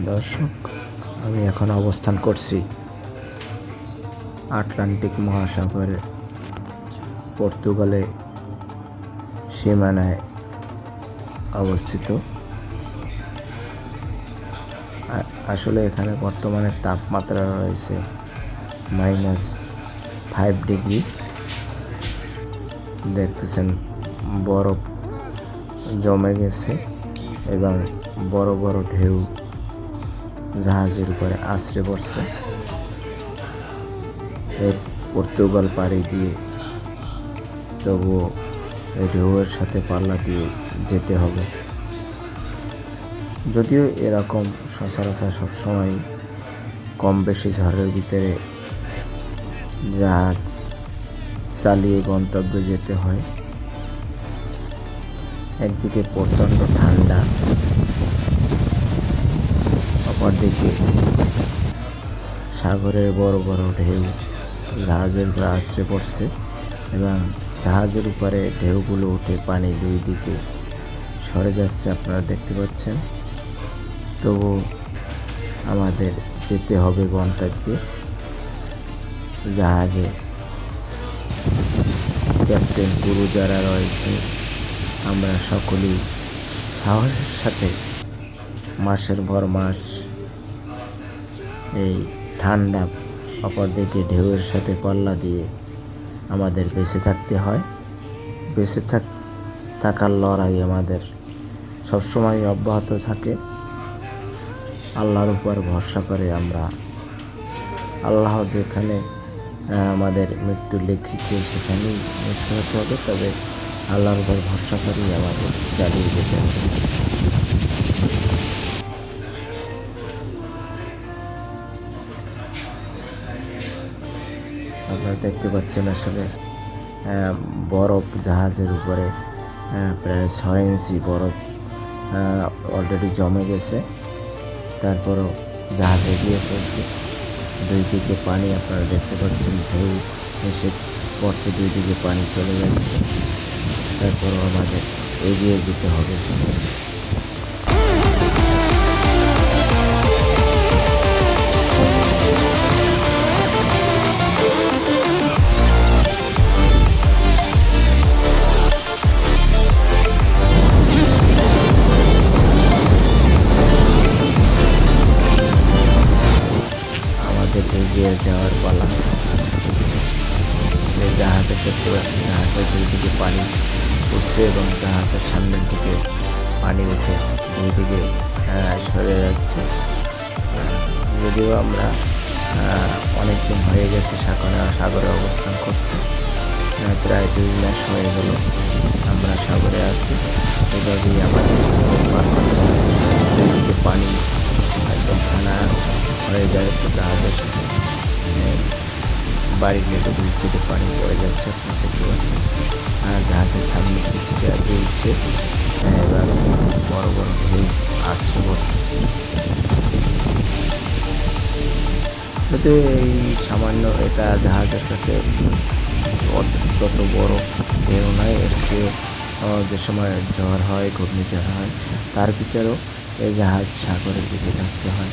দর্শক, আমি এখন অবস্থান করছি আটলান্টিক মহাসাগরে পর্তুগালে সীমানায় অবস্থিত। আসলে এখানে বর্তমানে তাপমাত্রা রয়েছে মাইনাস ফাইভ ডিগ্রি। দেখতেছেন বরফ জমে গেছে এবং বড় বড় ঢেউ জাহাজের উপরে আছড়ে পড়ছে। পর্তুগাল পাড়ি দিয়ে তবুও ঢেউয়ের সাথে পাল্লা দিয়ে যেতে হবে। যদিও এরকম সচরাচর সবসময় কম বেশি ঝড়ের ভিতরে জাহাজ চালিয়ে গন্তব্যে যেতে হয়। একদিকে প্রচণ্ড ঠান্ডা অপরদিকে। সাগরের বড় বড় ঢেউ জাহাজের উপরে আশ্রে পড়ছে এবং জাহাজের উপরে ঢেউগুলো উঠে পানি দুই দিকে সরে যাচ্ছে আপনারা দেখতে পাচ্ছেন। তবু আমাদের যেতে হবে গন্তব্যে। জাহাজে ক্যাপ্টেন গুরু যারা রয়েছে, আমরা সকলেই সাহসের সাথে মাসের পর মাস এই ঠান্ডা অপরদিকে ঢেউয়ের সাথে পাল্লা দিয়ে আমাদের বেঁচে থাকতে হয়। বেঁচে থাক থাকার লড়াই আমাদের সবসময় অব্যাহত থাকে। আল্লাহর উপর ভরসা করে আমরা। আল্লাহ যেখানে আমাদের মৃত্যু লিখেছে সেখানেই মৃত্যু হতে হবে, তবে আল্লাহর উপর ভরসা করেই আমাদের চালিয়ে যেতে হবে। আপনারা দেখতে পাচ্ছেন আসলে বরফ জাহাজের উপরে প্রায় ছয় ইঞ্চি বরফ অলরেডি জমে গেছে। তারপরও জাহাজ এগিয়ে চলছে। দুই দিকে পানি আপনারা দেখতে পাচ্ছেন, ঢেউ এসে পড়ছে, দুই দিকে পানি চলে যাচ্ছে। তারপরও আমাদের এগিয়ে যেতে হবে। যাওয়ার পালা। এই জাহাজে দেখতে পাচ্ছি জাহাজের দুই পানি উঠছে এবং জাহাজের সামনের দিকে পানি উঠে দুই দিকে সরে যাচ্ছে। যদিও আমরা অনেক দিন হয়ে গেছে সাগরে সাগরে অবস্থান করছি। প্রায় দুই মাস হয়ে গেল আমরা সাগরে আছি। এভাবেই আমাদের পানি একদম খানা হয়ে যায় জাহাজের বাড়ির লেটে দুই পানি পড়ে যাচ্ছে আপনারা দেখতে আর জাহাজের সামনে থেকে এবার বড় বড় ঢেউ আসছে পড়ছে এই সামান্য এটা জাহাজের কাছে তত বড় ঢেউ নয়, এর যে সময় ঝড় হয়, ঘূর্ণিঝড় হয়, তার ভিতরেও এই জাহাজ সাগরের দিকে থাকতে হয়।